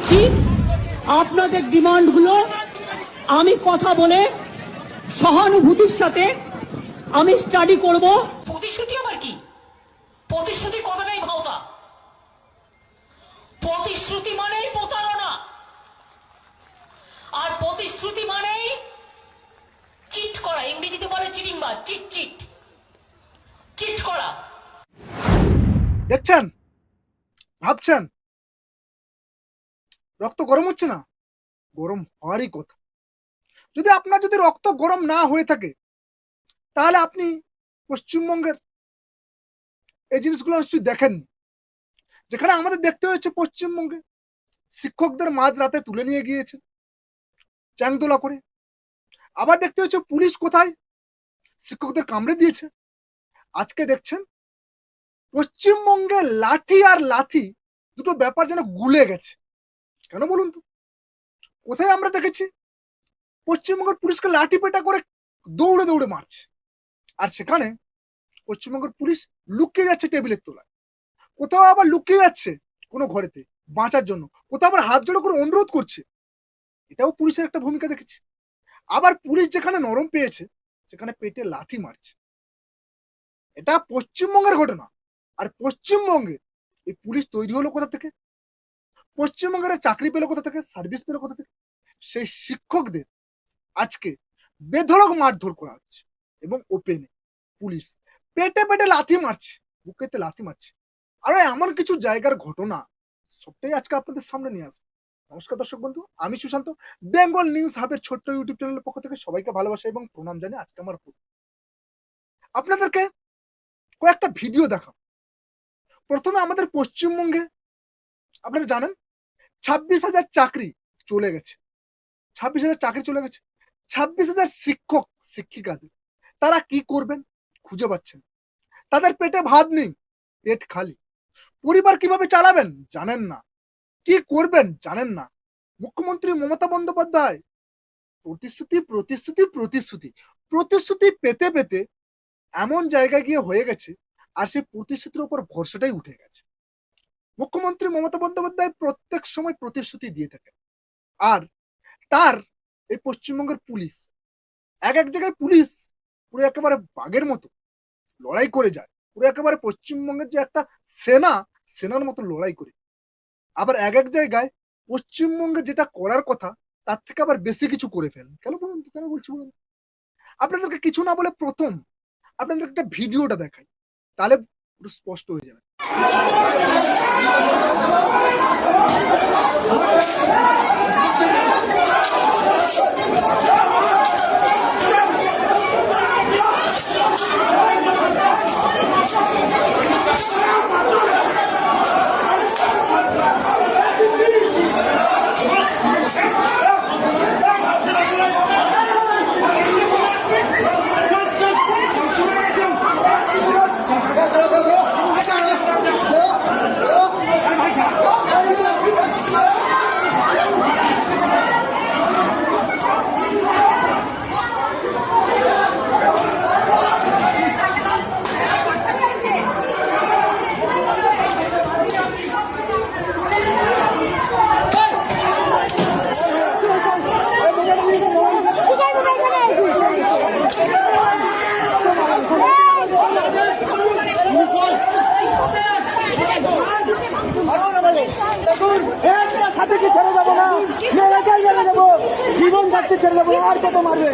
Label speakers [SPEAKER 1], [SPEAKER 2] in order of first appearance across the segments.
[SPEAKER 1] দিচ্ছি। আপনাদের ডিমান্ডগুলো আমি কথা বলে সহানুভূতির সাথে আমি স্টাডি করব।
[SPEAKER 2] প্রতিশ্রুতি আমার কি? প্রতিশ্রুতি কথাটাই ভাওতা? প্রতিশ্রুতি মানেই প্রতারণা। আর প্রতিশ্রুতি মানেই চিট করা। ইংরেজিতে বলে চিটিংবাজ চিট চিট চিট করা।
[SPEAKER 3] দেখছেন? ভাবছেন? রক্ত গরম হচ্ছে না? গরম হওয়ারই কথা। যদি আপনার যদি রক্ত গরম না হয়ে থাকে, তাহলে আপনি পশ্চিমবঙ্গের এই জিনিসগুলো নিশ্চয়ই দেখেননি। যেখানে আমাদের দেখতে হয়েছে পশ্চিমবঙ্গে শিক্ষকদের মাঝ রাতে তুলে নিয়ে গিয়েছে, চ্যাংদোলা করে। আবার দেখতে হচ্ছে পুলিশ কোথায়? শিক্ষকদের কামড়ে দিয়েছে। আজকে দেখছেন, পশ্চিমবঙ্গে লাঠি আর লাথি দুটো ব্যাপার যেন গুলে গেছে। কেন বলুন তো? কোথায় আমরা দেখেছি? পশ্চিমবঙ্গের পুলিশকে লাঠি পেটা করে দৌড়ে দৌড়ে মারছে। আর সেখানে পশ্চিমবঙ্গের পুলিশ লুকিয়ে যাচ্ছে টেবিলের তলায়। কোথাও আবার লুকিয়ে যাচ্ছে কোনো ঘরেতে বাঁচার জন্য। কোথাও আবার হাত জোড়ো করে অনুরোধ করছে। এটাও পুলিশের একটা ভূমিকা দেখেছি। আবার পুলিশ যেখানে নরম পেয়েছে, সেখানে পেটে লাথি মারছে। এটা পশ্চিমবঙ্গের ঘটনা। আর পশ্চিমবঙ্গে এই পুলিশ তৈরি হলো কোথা থেকে? পশ্চিমবঙ্গের চাকরি পেল কোথা থেকে? সার্ভিস পেল কোথা থেকে? সেই শিক্ষকদের আজকে বেধড়ক মারধর করা হচ্ছে এবং ওপেনে পুলিশ পেটে পেটে লাথি মারছে, বুকেতে লাথি মারছে। আর এমন কিছু জায়গার ঘটনা সবটাই আজকে আপনাদের সামনে নিয়ে আসব। নমস্কার দর্শক বন্ধু, আমি সুশান্ত, বেঙ্গল নিউজ হাবের ছোট্ট ইউটিউব চ্যানেলের পক্ষ থেকে সবাইকে ভালোবাসা এবং প্রণাম জানি আজকে আমার আপনাদেরকে কয়েকটা ভিডিও দেখাবো। প্রথমে আমাদের পশ্চিমবঙ্গে আপনারা জানেন? ছাব্বিশ হাজার চাকরি চলে গেছে। ছাব্বিশ হাজার চাকরি চলে গেছে। ছাব্বিশ হাজার শিক্ষক শিক্ষিকাদের তারা কি করবেন? খুঁজে পাচ্ছেন তাদের পেটে ভাত নেই, পেট খালি। পরিবার কীভাবে চালাবেন? জানেন না। কি করবেন? জানেন না। মুখ্যমন্ত্রী মমতা বন্দ্যোপাধ্যায়, প্রতিশ্রুতি প্রতিশ্রুতি প্রতিশ্রুতি প্রতিশ্রুতি পেতে পেতে এমন জায়গায় গিয়ে হয়ে গেছে, আর সেই প্রতিশ্রুতির উপর ভরসাটাই উঠে গেছে। মুখ্যমন্ত্রী মমতা বন্দ্যোপাধ্যায় প্রত্যেক সময় প্রতিশ্রুতি দিয়ে থাকে আর তার এই পশ্চিমবঙ্গের পুলিশ, এক এক জায়গায় পুলিশ পুরো একেবারে বাঘের মতো লড়াই করে যায়। পুরো একেবারে পশ্চিমবঙ্গের যে একটা সেনা, সেনার মতো লড়াই করে। আবার এক এক জায়গায় পশ্চিমবঙ্গে যেটা করার কথা, তার থেকে আবার বেশি কিছু করে ফেলেন। কেন বলুন তো, কেন বলছি বলুন? আপনাদেরকে কিছু না বলে প্রথম আপনাদের একটা ভিডিওটা দেখাই, তাহলে স্পষ্ট হয়ে যাবে।
[SPEAKER 4] সাথে কি ছেড়ে যাব না মেয়েটাই মেরে যাব জীবন থাকতে ছেড়ে যাব আর কত মারবে?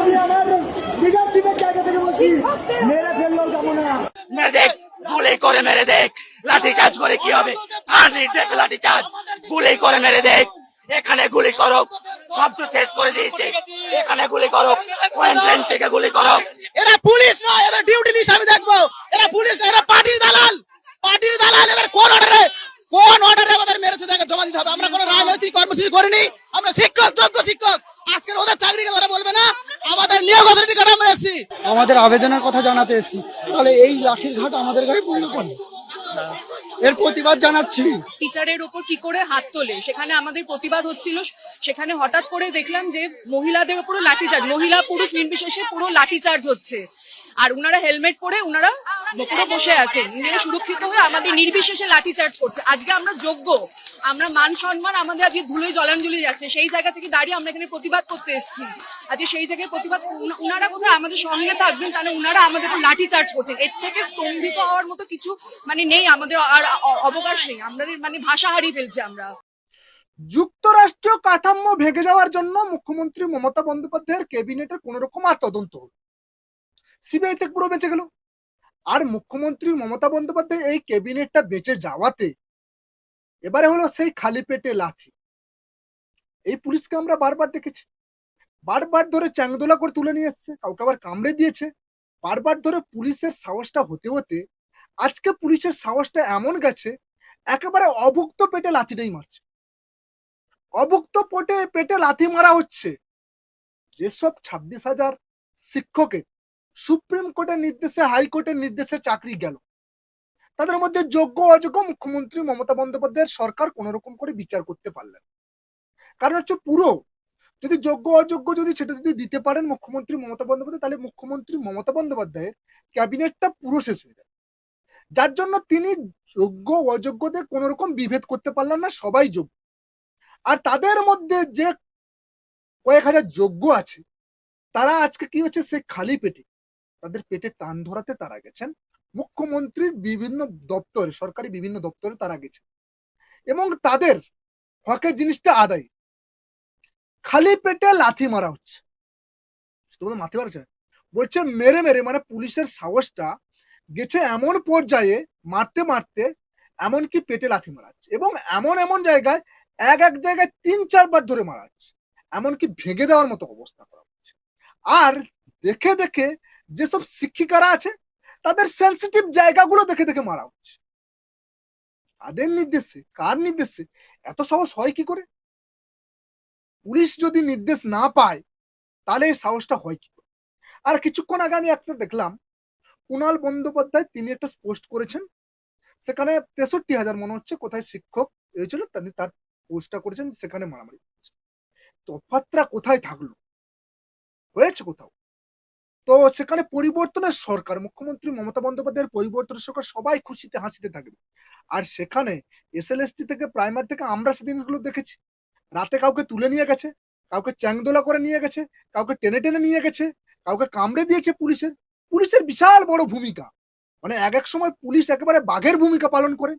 [SPEAKER 4] আমি আমার দিঘার জায়গা থেকে বসি। মেরে ফেললেও যাব না
[SPEAKER 5] দেখ গুলি করে মেরে দেখ। লাঠি চার্জ করে কি হবে? নির্দেশ লাঠি চার্জ গুলি করে মেরে দেখ। এখানে গুলি করো। সব তো শেষ করে দিয়েছে। এখানে গুলি করো। পয়েন্ট থেকে গুলি করো।
[SPEAKER 6] এরা পুলিশ নয় এদের ডিউটি লিস্ট আমি দেখব। এরা পুলিশ এরা পার্টির দালাল। পার্টির দালাল এদের কোন অর্ডারে কোন অর্ডারে আমাদের মেরেছে তাকে জমা দিতে হবে? আমরা কোনো রাজনৈতিক কর্মসূচি করিনি। আমরা শিক্ষক যোগ্য শিক্ষক। আজকের ওদের চাকরিকে ধরে বলবে না আমাদের নিয়োগ অথরিটি কার্ড আমরা এসেছি।
[SPEAKER 4] আমাদের আবেদনের কথা জানাতে এসেছি। তাহলে এই লাঠির ঘাট আমাদের গায়ে পড়ল কেন? এর প্রতিবাদ জানাচ্ছি।
[SPEAKER 7] টিচারের উপর কি করে হাত তোলে? সেখানে আমাদের প্রতিবাদ হচ্ছিল। সেখানে হঠাৎ করে দেখলাম যে মহিলাদের উপরও লাঠিচার্জ মহিলা পুরুষ নির্বিশেষে পুরো লাঠিচার্জ হচ্ছে। আর উনারা হেলমেট পরে উনারা পুরো বসে আছেন। নিজেরা সুরক্ষিত হয়ে আমাদের নির্বিশেষে লাঠিচার্জ করছে। আজকে আমরা যোগ্য, আমরা মান সম্মান আমাদের আজকে ধুলোয় জলাঞ্জলি যাচ্ছে। সেই জায়গা থেকে দাঁড়িয়ে আমরা এখানে প্রতিবাদ করতে এসেছি। আজকে সেই জায়গায় প্রতিবাদ, উনা- উনারা কোথায় আমাদের সঙ্গে থাকবেন, তাহলে উনারা আমাদের উপর লাঠি চার্জ করছেন। এর থেকে স্তম্ভিত হওয়ার মতো কিছু মানে নেই, আমাদের আর অবকাশ নেই। আমাদের মানে ভাষা হারিয়ে ফেলছি আমরা।
[SPEAKER 3] যুক্তরাষ্ট্রীয় কাঠামো ভেঙে যাওয়ার জন্য মুখ্যমন্ত্রী মমতা বন্দ্যোপাধ্যায়ের ক্যাবিনেটের কোন রকম আর তদন্ত সিবিআই থেকে পুরো বেঁচে গেল। আর মুখ্যমন্ত্রী মমতা বন্দ্যোপাধ্যায় এই ক্যাবিনেটটা বেঁচে যাওয়াতে এবারে হলো সেই খালি পেটে লাথি। এই পুলিশকে আমরা বারবার দেখেছি। বারবার ধরে চ্যাংদোলা করে তুলে নিয়ে এসছে, কাউকে আবার কামড়ে দিয়েছে। বারবার ধরে পুলিশের সাহসটা হতে হতে আজকে পুলিশের সাহসটা এমন গেছে, একেবারে অভুক্ত পেটে লাথিটাই মারছে। অভুক্ত পেটে পেটে লাথি মারা হচ্ছে। যেসব ছাব্বিশ হাজার শিক্ষকের সুপ্রিম কোর্টের নির্দেশে হাইকোর্টের নির্দেশে চাকরি গেল। তাদের মধ্যে যোগ্য অযোগ্য মুখ্যমন্ত্রী মমতা বন্দ্যোপাধ্যায়ের সরকার কোন রকম করে বিচার করতে পারলেন কারণ হচ্ছে পুরো, যদি যোগ্য অযোগ্য যদি সেটা যদি দিতে পারেন মুখ্যমন্ত্রী মমতা বন্দ্যোপাধ্যায়, তাহলে মুখ্যমন্ত্রী মমতা বন্দ্যোপাধ্যায়ের ক্যাবিনেটটা পুরো শেষ হয়ে যায় যার জন্য তিনি যোগ্য অযোগ্যদের কোন রকম বিভেদ করতে পারলেন না, সবাই যোগ্য। আর তাদের মধ্যে যে কয়েক হাজার যোগ্য আছে, তারা আজকে কি হচ্ছে, সে খালি পেটে তাদের পেটে টান ধরাতে তারা গেছেন। মুখ্যমন্ত্রীর বিভিন্ন দপ্তরে, সরকারি বিভিন্ন দপ্তরে তারা গেছে এবং তাদের হকের জিনিসটা আদায়। খালি পেটে লাথি মারা হচ্ছে। তোমাদের মারতে পারছে? বলছে, মেরে মেরে। মানে পুলিশের সাহসটা গেছে এমন পর্যায়ে, মারতে মারতে এমনকি পেটে লাথি মারা হচ্ছে। এবং এমন এমন জায়গায়, এক এক জায়গায় তিন, চারবার ধরে মারা হচ্ছে। এমনকি ভেঙে দেওয়ার মতো অবস্থা করা হচ্ছে। আর দেখে দেখে যেসব শিক্ষিকারা আছে, তাদের সেন্সিটিভ জায়গাগুলো দেখে দেখে মারা হচ্ছে। তাদের নির্দেশে, কার নির্দেশে? এত সাহস হয় কি করে? পুলিশ যদি নির্দেশ না পায়, তাহলে এই সাহসটা হয় কি করে? আর কিছুক্ষণ আগে আমি একটা দেখলাম কুণাল বন্দ্যোপাধ্যায় তিনি একটা পোস্ট করেছেন, সেখানে তেষট্টি হাজার মনে হচ্ছে কোথায় শিক্ষক হয়েছিল, তিনি তার পোস্টটা করেছেন, সেখানে মারামারি। তফাৎটা কোথায় থাকল? হয়েছে কোথাও? তো সেখানে পরিবর্তনের সরকার, মুখ্যমন্ত্রী মমতা বন্দ্যোপাধ্যায়ের পরিবর্তনের সরকার সবাই খুশিতে, হাসিতে থাকবে। আর সেখানে এসএলএসটি থেকে প্রাইমারি থেকে আমরা সে জিনিসগুলো দেখেছি। রাতে কাউকে তুলে নিয়ে গেছে, কাউকে চ্যাংদোলা করে নিয়ে গেছে, কাউকে টেনে টেনে নিয়ে গেছে, কাউকে কামড়ে দিয়েছে পুলিশের। পুলিশের বিশাল বড় ভূমিকা। মানে এক এক সময় পুলিশ একেবারে বাঘের ভূমিকা পালন করে,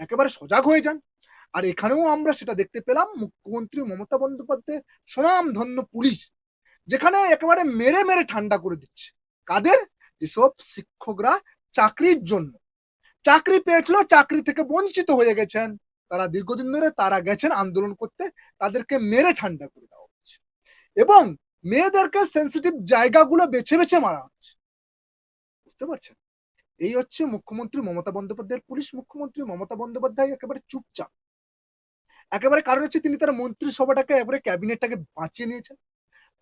[SPEAKER 3] একেবারে সজাগ হয়ে যান। আর এখানেও আমরা সেটা দেখতে পেলাম, মুখ্যমন্ত্রী মমতা বন্দ্যোপাধ্যায় সুনাম ধন্য পুলিশ। যেখানে একেবারে মেরে মেরে ঠান্ডা করে দিচ্ছে। কাদের? যেসব শিক্ষকরা চাকরির জন্য। চাকরি পেয়েছিল, চাকরি থেকে বঞ্চিত হয়ে গেছেন। তারা দীর্ঘদিন ধরে তারা গেছেন আন্দোলন করতে। তাদেরকে মেরে ঠান্ডা করে দেওয়া হচ্ছে। এবং মেয়েদেরকে সেন্সিটিভ জায়গাগুলো বেছে বেছে মারা হচ্ছে। বুঝতে পারছেন? এই হচ্ছে মুখ্যমন্ত্রী মমতা বন্দ্যোপাধ্যায়ের পুলিশ মুখ্যমন্ত্রী মমতা বন্দ্যোপাধ্যায় একেবারে চুপচাপ। একেবারে কারণ হচ্ছে তিনি তার মন্ত্রিসভাটাকে, একেবারে ক্যাবিনেটটাকে বাঁচিয়ে নিয়েছেন।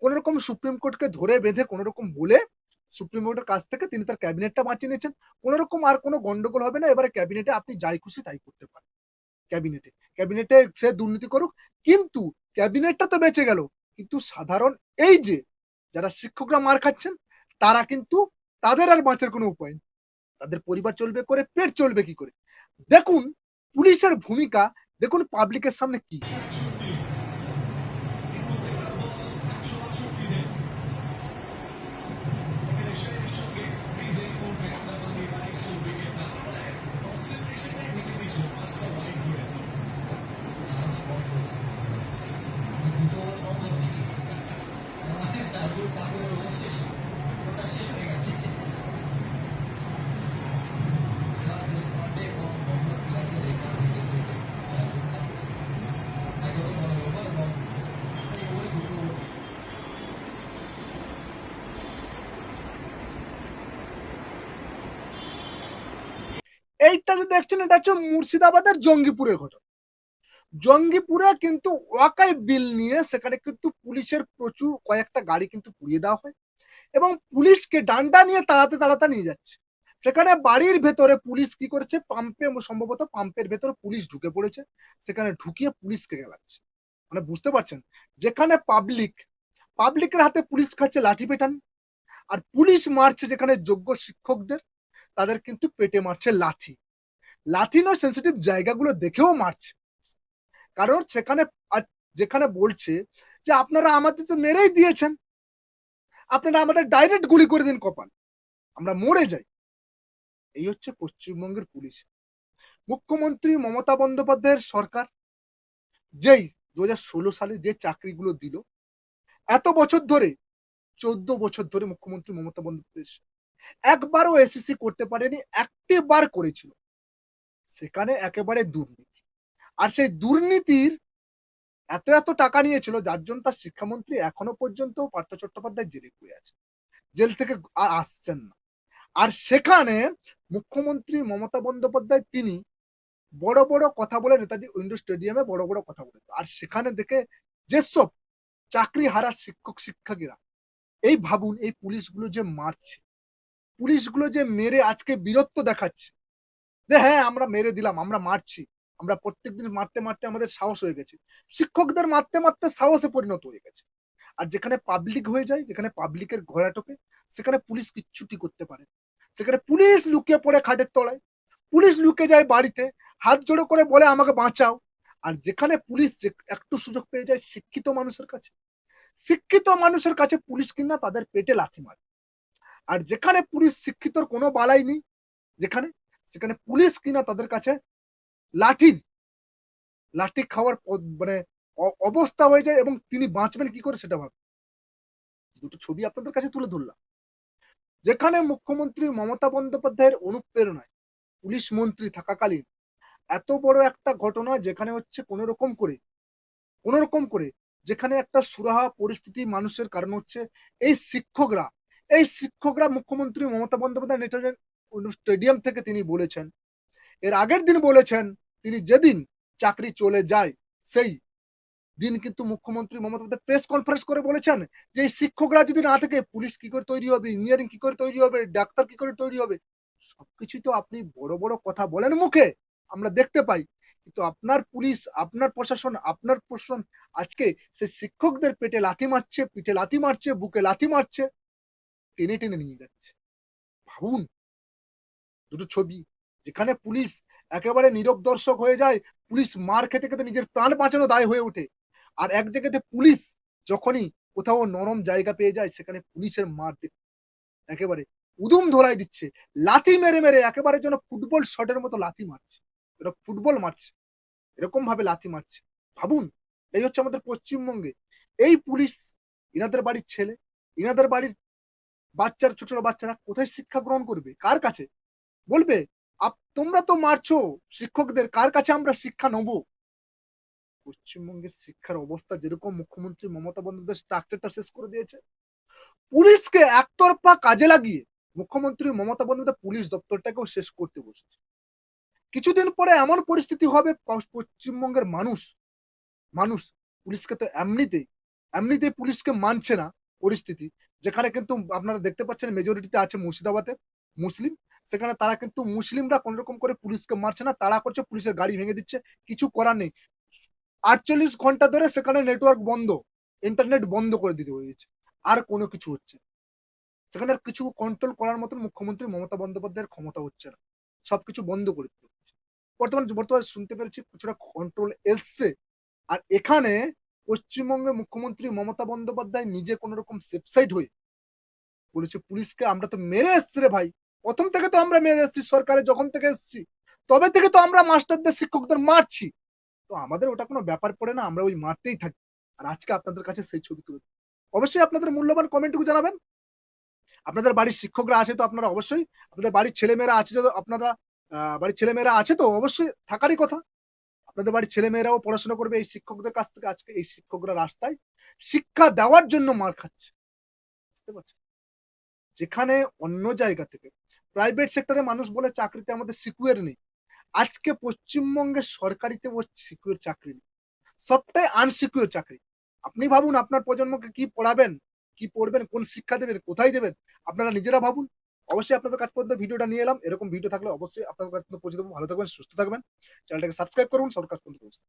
[SPEAKER 3] কোন রকম সুপ্রিম কোর্টকে ধরে বেঁধে কোন রকম বলে সুপ্রিম কোর্টের কাছ থেকে তিনি তার ক্যাবিনেটটা বাঁচিয়ে নিয়েছেন। কোন রকম আর কোনো গন্ডগোল হবে না। এবারে ক্যাবিনেটে আপনি যাই খুশি তাই করতে পারেন। ক্যাবিনেটে ক্যাবিনেটে সে দুর্নীতি করুক। কিন্তু ক্যাবিনেটটা তো বেঁচে গেল। কিন্তু সাধারণ এই যে যারা শিক্ষকরা মার খাচ্ছেন, তারা কিন্তু তাদের আর বাঁচার কোনো উপায় নেই। তাদের পরিবার চলবে করে, পেট চলবে কি করে? দেখুন, পুলিশের ভূমিকা, দেখুন পাবলিকের সামনে কি। এইটা যে দেখছেন, এটা হচ্ছে মুর্শিদাবাদের জঙ্গিপুরের ঘটনা। জঙ্গিপুরে কিন্তু ওয়াকাই বিল নিয়ে সেখানে কিন্তু পুলিশের প্রচুর কয়েকটা গাড়ি কিন্তু পুড়িয়ে দেওয়া হয় এবং পুলিশকে ডান্ডা নিয়ে তাড়াতে তাড়াতে নিয়ে যাচ্ছে। সেখানে বাড়ির ভেতরে পুলিশ কি করেছে? পাম্পে সম্ভবত পাম্পের ভেতরে পুলিশ ঢুকে পড়েছে। সেখানে ঢুকিয়ে পুলিশকে গেলাচ্ছে। মানে বুঝতে পারছেন? যেখানে পাবলিক পাবলিকের হাতে পুলিশ খাচ্ছে লাঠি পেটান। আর পুলিশ মারছে যেখানে যোগ্য শিক্ষকদের, তাদের কিন্তু পেটে মারছে লাথি লাথি নয় সেন্সিটিভ জায়গাগুলো দেখেও মারছে। কারণ সেখানে যেখানে বলছে যে আপনারা আমাদের তো মেরেই দিয়েছেন। আপনারা আমাদের ডাইরেক্ট গুলি করে দিন কপাল। আমরা মরে যাই। এই হচ্ছে পশ্চিমবঙ্গের পুলিশ। মুখ্যমন্ত্রী মমতা বন্দ্যোপাধ্যায়ের সরকার যেই দু হাজার ষোলো সালে যে চাকরিগুলো দিল, এত বছর ধরে, চোদ্দ বছর ধরে মুখ্যমন্ত্রী মমতা বন্দ্যোপাধ্যায় একবারও এসএসসি করতে পারেনি একটি বার করেছিল। সেখানে একেবারে দুর্নীতি। আর সেই দুর্নীতির এত এত টাকা নিয়েছিল, যার জন্য তার শিক্ষামন্ত্রী এখনও পর্যন্ত পার্থ চট্টোপাধ্যায় জেলে পড়ে আছে। জেল থেকে আর আসছেন না। আর সেখানে মুখ্যমন্ত্রী মমতা বন্দ্যোপাধ্যায় তিনি বড় বড় কথা বলে নেতাজি ইন্ডোর স্টেডিয়ামে বড় বড় কথা বলে আর সেখানে দেখে যেসব চাকরি হারা শিক্ষক, শিক্ষার্থীরা, এই ভাবুন, এই পুলিশগুলো যে মারছে, পুলিশগুলো যে মেরে আজকে বীরত্ব দেখাচ্ছে যে হ্যাঁ আমরা মেরে দিলাম, আমরা মারছি। আমরা প্রত্যেকদিন মারতে মারতে আমাদের সাহস হয়ে গেছে। শিক্ষকদের মারতে মারতে সাহসে পরিণত হয়ে গেছে। আর যেখানে পাবলিক হয়ে যায়, যেখানে পাবলিকের ঘোড়া টোপে সেখানে পুলিশ কিচ্ছুটি করতে পারে সেখানে পুলিশ লুকিয়ে পড়ে খাটের তলায়। পুলিশ লুকে যায় বাড়িতে, হাত জোড়ো করে বলে, আমাকে বাঁচাও। আর যেখানে পুলিশ একটু সুযোগ পেয়ে যায়, শিক্ষিত মানুষের কাছে। শিক্ষিত মানুষের কাছে পুলিশ কিনা তাদের পেটে লাথি মারে। আর যেখানে পুলিশ শিক্ষিতর কোনো বালাই নেই, যেখানে সেখানে পুলিশ কিনা তাদের কাছে লাঠির লাঠি খাওয়ার মানে অবস্থা হয়ে যায় এবং তিনি বাঁচবেন কি করে সেটা ভাবে। দুটো ছবি আপনাদের কাছে তুলে ধরলাম। যেখানে মুখ্যমন্ত্রী মমতা বন্দ্যোপাধ্যায়ের অনুপ্রেরণায় পুলিশ মন্ত্রী থাকাকালীন এত বড় একটা ঘটনা যেখানে হচ্ছে কোন রকম করে কোন রকম করে যেখানে একটা সুরাহা পরিস্থিতি মানুষের কারণ হচ্ছে, এই শিক্ষকরা এই শিক্ষকরা মুখ্যমন্ত্রী মমতা বন্দ্যোপাধ্যায় স্টেডিয়াম থেকে তিনি বলেছেন। এর আগের দিন বলেছেন, তিনি যেদিন চাকরি চলে যায়, সেই দিন কিন্তু মুখ্যমন্ত্রী মমতা বন্দ্যোপাধ্যায় প্রেস কনফারেন্স করে বলেছেন যে, এই শিক্ষকরা যদি না থাকে, পুলিশ কি করে তৈরি হবে ইঞ্জিনিয়ারিং কি করে তৈরি হবে, ডাক্তার কি করে তৈরি হবে? সবকিছুই তো আপনি বড় বড় কথা বলেন মুখে, আমরা দেখতে পাই। কিন্তু আপনার পুলিশ, আপনার প্রশাসন আপনার প্রশাসন আজকে সে শিক্ষকদের পেটে লাথি মারছে, পিঠে লাথি মারছে, বুকে লাথি মারছে, টেনে টেনে নিয়ে যাচ্ছে। ভাবুন দুটো ছবি, যেখানে পুলিশ একেবারে নীরব দর্শক হয়ে যায়, পুলিশ মার খেতে খেতে নিজের প্রাণ বাঁচানো দায় হয়ে ওঠে। আর এক জায়গাতে পুলিশ যখনই কোথাও নরম জায়গা পেয়ে যায়, সেখানে পুলিশের মার একেবারে উদুম ধরাই দিচ্ছে। লাথি মেরে মেরে একেবারে যেন ফুটবল শটের মতো লাথি মারছে। এটা ফুটবল মারছে। এরকম ভাবে লাথি মারছে। ভাবুন, এই হচ্ছে আমাদের পশ্চিমবঙ্গে। এই পুলিশ, ইনাদের বাড়ির ছেলে, ইনাদের বাড়ির বাচ্চার ছোট ছোট বাচ্চারা কোথায় শিক্ষা গ্রহণ করবে? কার কাছে? বলবে তোমরা তো মারছো, শিক্ষকদের, কার কাছে আমরা শিক্ষা নেব? পশ্চিমবঙ্গের শিক্ষার অবস্থা যেরকম মুখ্যমন্ত্রী মমতা বন্দ্যোপাধ্যায় স্ট্রাকচারটা শেষ করে দিয়েছে, পুলিশকে একতরফা কাজে লাগিয়ে মুখ্যমন্ত্রী মমতা বন্দ্যোপাধ্যায় পুলিশ দপ্তরটাকেও শেষ করতে বসেছে। কিছুদিন পরে এমন পরিস্থিতি হবে পশ্চিমবঙ্গের মানুষ মানুষ পুলিশকে তো এমনিতেই এমনিতেই পুলিশকে মানছে না পরিস্থিতি, যেখানে কিন্তু আপনারা দেখতে পাচ্ছেন মেজরিটিতে আছে মুর্শিদাবাদে। মুসলিম, সেখানে তারা কিন্তু মুসলিমরা কোন রকম করে পুলিশকে মারছে না, তারা করছে পুলিশের গাড়ি ভেঙে দিচ্ছে, কিছু করার নেই। আটচল্লিশ ঘণ্টা ধরে সেখানে নেটওয়ার্ক বন্ধ ইন্টারনেট বন্ধ করে দিতে হয়েছে, আর কোনো কিছু হচ্ছে। সেখানে আর কিছু কন্ট্রোল করার মতন মুখ্যমন্ত্রী মমতা বন্দ্যোপাধ্যায়ের ক্ষমতা হচ্ছে না। সবকিছু বন্ধ করে দিতে হচ্ছে বর্তমান, বর্তমানে শুনতে পেরেছি কিছুটা কন্ট্রোল এসছে, আর এখানে পশ্চিমবঙ্গে মুখ্যমন্ত্রী মমতা বন্দ্যোপাধ্যায় নিজে কোন রকম সেফসাইড হয়ে বলেছে, পুলিশকে আমরা তো মেরে এসছি রে ভাই। প্রথম থেকে তো আমরা মেরে এসেছি, সরকারে যখন থেকে এসেছি, তবে থেকে তো আমরা মাস্টারদের শিক্ষকদের মারছি। তো আমাদের ওটা কোনো ব্যাপার পড়ে না, আমরা ওই মারতেই থাকি। আর আজকে আপনাদের কাছে সেই ছবি তুলে অবশ্যই আপনাদের মূল্যবান কমেন্টটুকু জানাবেন। আপনাদের বাড়ির শিক্ষকরা আছে তো আপনারা অবশ্যই, আপনাদের বাড়ির ছেলেমেয়েরা আছে তো আপনারা বাড়ির ছেলেমেয়েরা আছে তো অবশ্যই থাকারই কথা। আপনাদের বাড়ির ছেলেমেয়েরাও পড়াশোনা করবে এই শিক্ষকদের কাছ থেকে। আজকে এই শিক্ষকরা রাস্তায় শিক্ষা দেওয়ার জন্য মার খাচ্ছে। বুঝতে পারছেন? যেখানে অন্য জায়গা থেকে প্রাইভেট সেক্টরে মানুষ বলে চাকরিতে আমাদের সিকিউর নেই। আজকে পশ্চিমবঙ্গে সরকারিতে সিকিউর চাকরি নেই। সবটাই আনসিকিউর চাকরি। আপনি ভাবুন আপনার প্রজন্মকে কি পড়াবেন, কি পড়বেন, কোন শিক্ষা দেবেন, কোথায় দেবেন? আপনারা নিজেরা ভাবুন। অবশ্যই আপনাদের কাছ পর্যন্ত ভিডিওটা নিয়ে এলাম। এরকম ভিডিও থাকলে অবশ্যই আপনাদের কাছে পৌঁছে দেবো। ভালো থাকবেন, সুস্থ থাকবেন। চ্যানেলটাকে সাবস্ক্রাইব করুন, সবার কাছ পর্যন্ত পৌঁছে।